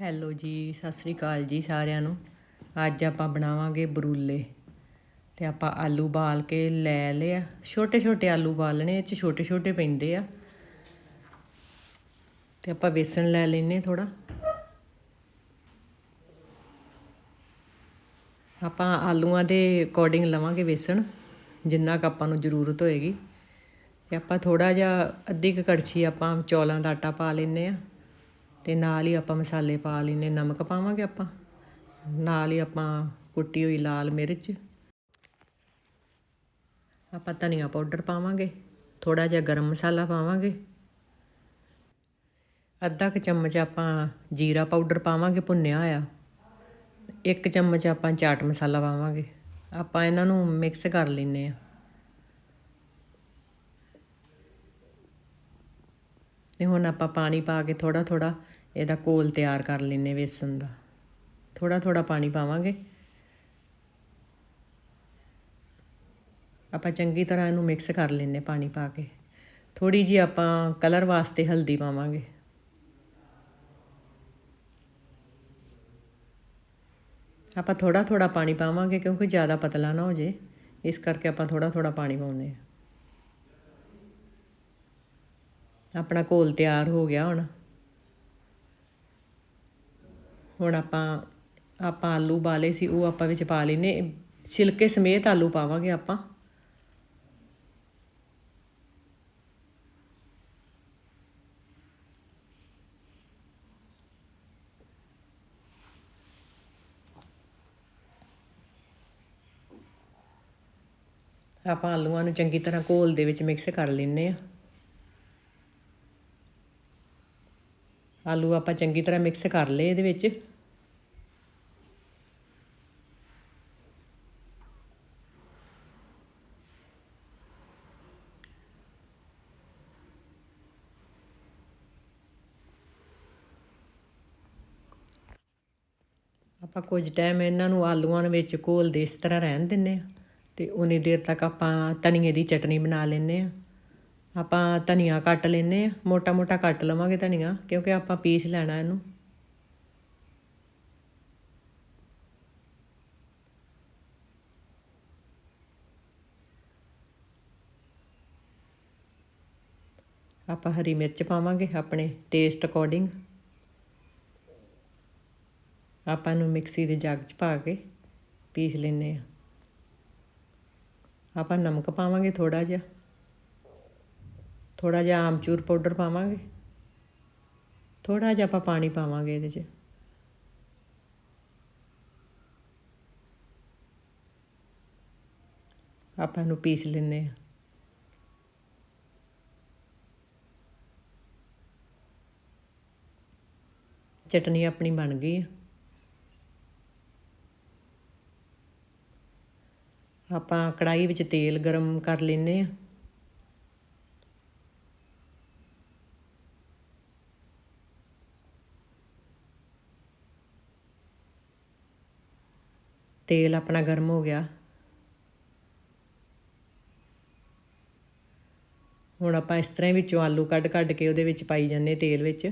Hello ਜੀ, ਸਤਿ ਸ੍ਰੀ ਅਕਾਲ ਜੀ ਸਾਰਿਆਂ ਨੂੰ। ਅੱਜ ਆਪਾਂ ਬਣਾਵਾਂਗੇ ਬਰੂਲੇ। ਤੇ ਆਪਾਂ ਆਲੂ ਬਾਲ ਕੇ ਲੈ ਲਿਆ ਛੋਟੇ ਛੋਟੇ ਆਲੂ ਬਾਲਣੇ ਇਹ ਚ ਛੋਟੇ ਛੋਟੇ ਪੈਂਦੇ ਆ। ਤੇ ਆਪਾਂ ਵੇਸਣ ਲੈ ਲੈਨੇ ਥੋੜਾ ਆਪਾਂ ਆਲੂਆਂ ਦੇ ਅਕੋਰਡਿੰਗ ਲਵਾਂਗੇ ਵੇਸਣ ਜਿੰਨਾ ਕ ਆਪਾਂ ਨੂੰ ਜ਼ਰੂਰਤ ਹੋਏਗੀ। ਤੇ ਆਪਾਂ ਥੋੜਾ ਜਿਹਾ ਅੱਧੀ ਕ ਕੜਛੀ ਆਪਾਂ ਚੌਲਾਂ ਦਾ ਆਟਾ ਪਾ ਲੈਨੇ ਆ ਤੇ ਨਾਲ ਹੀ ਆਪਾਂ ਮਸਾਲੇ ਪਾ ਲੈਨੇ ਨਮਕ ਪਾਵਾਂਗੇ ਆਪਾਂ। ਨਾਲ ਹੀ ਆਪਾਂ ਕੁੱਟੀ ਹੋਈ ਲਾਲ ਮਿਰਚ। ਆਪਾਂ ਧਨੀਆ ਪਾਊਡਰ ਪਾਵਾਂਗੇ ਥੋੜਾ ਜਿਹਾ ਗਰਮ ਮਸਾਲਾ ਪਾਵਾਂਗੇ। ਅੱਧਾ ਕ ਚਮਚ ਆਪਾਂ ਜੀਰਾ ਪਾਊਡਰ ਪਾਵਾਂਗੇ, ਭੁੰਨਿਆ ਹੋਇਆ। ਇੱਕ ਚਮਚ ਆਪਾਂ ਚਾਟ ਮਸਾਲਾ ਪਾਵਾਂਗੇ। ਆਪਾਂ ਇਹਨਾਂ ਨੂੰ ਮਿਕਸ ਕਰ ਲੈਨੇ ਆ ਤੇ ਹੁਣ ਆਪਾਂ ਪਾਣੀ ਪਾ ਕੇ ਥੋੜਾ ਥੋੜਾ ਇਹਦਾ ਕੋਲ ਤਿਆਰ ਕਰ ਲੈਨੇ ਵੇਸਣ ਦਾ। ਥੋੜਾ ਥੋੜਾ ਪਾਣੀ ਪਾਵਾਂਗੇ। ਆਪਾਂ ਚੰਗੀ ਤਰ੍ਹਾਂ ਇਹਨੂੰ ਮਿਕਸ ਕਰ ਲੈਨੇ ਪਾਣੀ ਪਾ ਕੇ। ਥੋੜੀ ਜੀ ਆਪਾਂ ਕਲਰ ਵਾਸਤੇ ਹਲਦੀ ਪਾਵਾਂਗੇ। ਆਪਾਂ ਥੋੜਾ ਥੋੜਾ ਪਾਣੀ ਪਾਵਾਂਗੇ ਕਿਉਂਕਿ ਜ਼ਿਆਦਾ ਪਤਲਾ ਨਾ ਹੋ ਜੇ। ਇਸ ਕਰਕੇ ਆਪਾਂ ਥੋੜਾ ਥੋੜਾ ਪਾਣੀ ਪਾਉਂਦੇ ਆ ਆਪਣਾ ਘੋਲ ਤਿਆਰ ਹੋ ਗਿਆ ਹੁਣ। ਹੁਣ ਆਪਾਂ ਆਪਾਂ ਆਲੂ ਬਾਲੇ ਸੀ, ਉਹ ਆਪਾਂ ਵਿੱਚ ਪਾ ਲੈਨੇ ਛਿਲਕੇ ਸਮੇਤ ਆਲੂ ਪਾਵਾਂਗੇ ਆਪਾਂ। ਆਪਾਂ ਆਲੂਆਂ ਨੂੰ ਚੰਗੀ ਤਰ੍ਹਾਂ ਘੋਲ ਦੇ ਵਿੱਚ ਮਿਕਸ ਕਰ ਲੈਨੇ ਆ ਆਲੂ ਆਪਾਂ ਚੰਗੀ ਤਰ੍ਹਾਂ ਮਿਕਸ ਕਰ ਲਏ ਇਹਦੇ ਵਿੱਚ। ਆਪਾਂ ਕੁਝ ਟਾਈਮ ਇਹਨਾਂ ਨੂੰ ਆਲੂਆਂ ਵਿੱਚ ਘੋਲਦੇ ਇਸ ਤਰ੍ਹਾਂ ਰਹਿਣ ਦਿੰਨੇ ਆ ਤੇ ਉਨੀ ਦੇਰ ਤੱਕ ਆਪਾਂ ਧਨੀਏ ਦੀ ਚਟਨੀ ਬਣਾ ਲੈਨੇ ਆ ਆਪਾਂ ਧਨੀਆ ਕੱਟ ਲੈਨੇ ਆ ਮੋਟਾ ਮੋਟਾ ਕੱਟ ਲਵਾਂਗੇ ਧਨੀਆ, ਕਿਉਂਕਿ ਆਪਾਂ ਪੀਸ ਲੈਣਾ ਇਹਨੂੰ। ਆਪਾਂ ਹਰੀ ਮਿਰਚ ਪਾਵਾਂਗੇ ਆਪਣੇ ਟੇਸਟ ਅਕੋਰਡਿੰਗ ਆਪਾਂ ਨੂੰ ਮਿਕਸੀ ਦੇ ਜੱਗ 'ਚ ਪਾ ਕੇ ਪੀਸ ਲੈਨੇ ਆ ਆਪਾਂ ਨਮਕ ਪਾਵਾਂਗੇ ਥੋੜਾ ਜਿਹਾ। ਥੋੜਾ ਜਿਹਾ ਆਮਚੂਰ ਪਾਊਡਰ ਪਾਵਾਂਗੇ। ਥੋੜਾ ਜਿਹਾ ਆਪਾਂ ਪਾਣੀ ਪਾਵਾਂਗੇ ਇਹਦੇ 'ਚ। ਆਪਾਂ ਨੂੰ ਪੀਸ ਲੈਂਦੇ ਆ ਚਟਨੀ ਆਪਣੀ ਬਣ ਗਈ ਆ। ਆਪਾਂ ਕੜਾਈ ਵਿੱਚ ਤੇਲ ਗਰਮ ਕਰ ਲੈਨੇ ਆ ਤੇਲ ਆਪਣਾ ਗਰਮ ਹੋ ਗਿਆ। ਹੁਣ ਆਪਾਂ ਇਸ ਤਰ੍ਹਾਂ ਹੀ ਵਿੱਚੋਂ ਆਲੂ ਕੱਢ ਕੱਢ ਕੇ ਉਹਦੇ ਵਿੱਚ ਪਾਈ ਜਾਂਦੇ ਤੇਲ ਵਿੱਚ।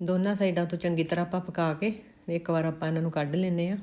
ਦੋਨਾਂ ਸਾਈਡਾਂ ਤੋਂ ਚੰਗੀ ਤਰ੍ਹਾਂ ਆਪਾਂ ਪਕਾ ਕੇ, ਇੱਕ ਵਾਰ ਆਪਾਂ ਇਹਨਾਂ ਨੂੰ ਕੱਢ ਲੈਨੇ ਆ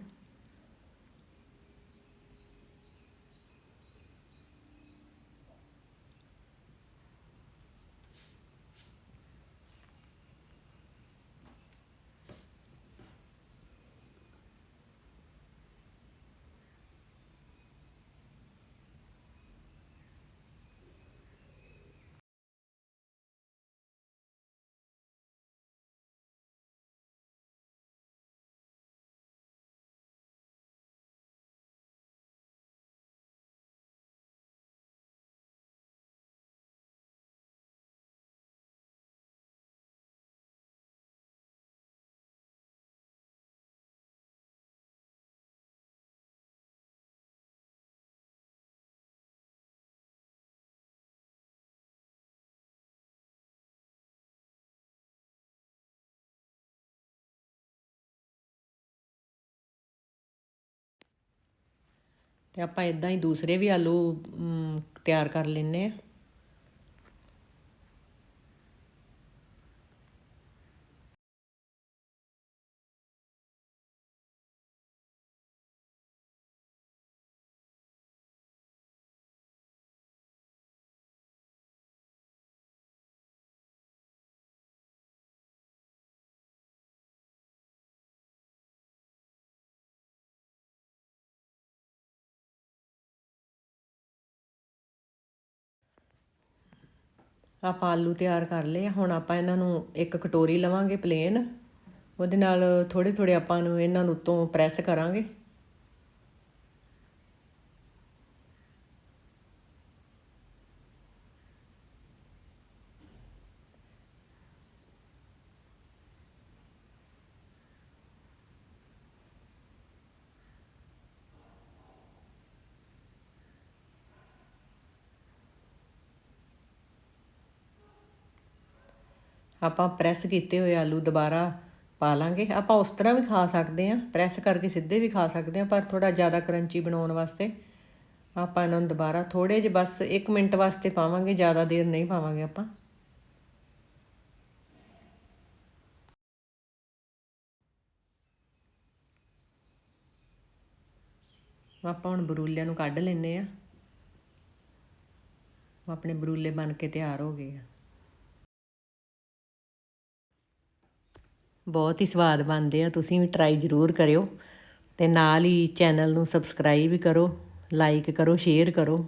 ਤੇ ਆਪਾਂ ਇਦਾਂ ਹੀ ਦੂਸਰੇ ਵੀ ਆਲੂ ਤਿਆਰ ਕਰ ਲੈਨੇ ਆ ਆਪਾਂ ਆਲੂ ਤਿਆਰ ਕਰ ਲਏ ਆ। ਹੁਣ ਆਪਾਂ ਇਹਨਾਂ ਨੂੰ ਇੱਕ ਕਟੋਰੀ ਲਵਾਂਗੇ ਪਲੇਨ ਉਹਦੇ ਨਾਲ ਥੋੜੇ ਥੋੜੇ ਆਪਾਂ ਨੂੰ ਇਹਨਾਂ ਨੂੰ ਉੱਤੋਂ ਪ੍ਰੈਸ ਕਰਾਂਗੇ ਆਪਾਂ ਪ੍ਰੈਸ ਕੀਤੇ ਹੋਏ ਆਲੂ ਦੁਬਾਰਾ ਪਾ ਲਾਂਗੇ। ਆਪਾਂ ਉਸ ਤਰ੍ਹਾਂ ਵੀ ਖਾ ਸਕਦੇ ਆਂ ਪ੍ਰੈਸ ਕਰਕੇ ਸਿੱਧੇ ਵੀ ਖਾ ਸਕਦੇ ਆਂ ਪਰ ਥੋੜਾ ਜ਼ਿਆਦਾ ਕਰੰਚੀ ਬਣਾਉਣ ਵਾਸਤੇ ਆਪਾਂ ਇਹਨਾਂ ਨੂੰ ਦੁਬਾਰਾ ਥੋੜੇ ਜਿਹੇ ਬਸ 1 ਮਿੰਟ ਵਾਸਤੇ ਪਾਵਾਂਗੇ, ਜ਼ਿਆਦਾ ਦੇਰ ਨਹੀਂ ਪਾਵਾਂਗੇ ਆਪਾਂ। ਆਪਾਂ ਹੁਣ ਬਰੂਲਿਆਂ ਨੂੰ ਕੱਢ ਲੈਨੇ ਆ ਆਪਣੇ ਬਰੂਲੇ ਬਣ ਕੇ ਤਿਆਰ ਹੋ ਗਏ ਆ। ਬਹੁਤ ਹੀ ਸਵਾਦ ਬਣਦੇ ਆ, ਤੁਸੀਂ ਵੀ ਟਰਾਈ ਜ਼ਰੂਰ ਕਰਿਓ ਤੇ ਨਾਲ ਹੀ ਚੈਨਲ ਨੂੰ ਸਬਸਕ੍ਰਾਈਬ ਕਰੋ ਲਾਈਕ ਕਰੋ ਸ਼ੇਅਰ ਕਰੋ।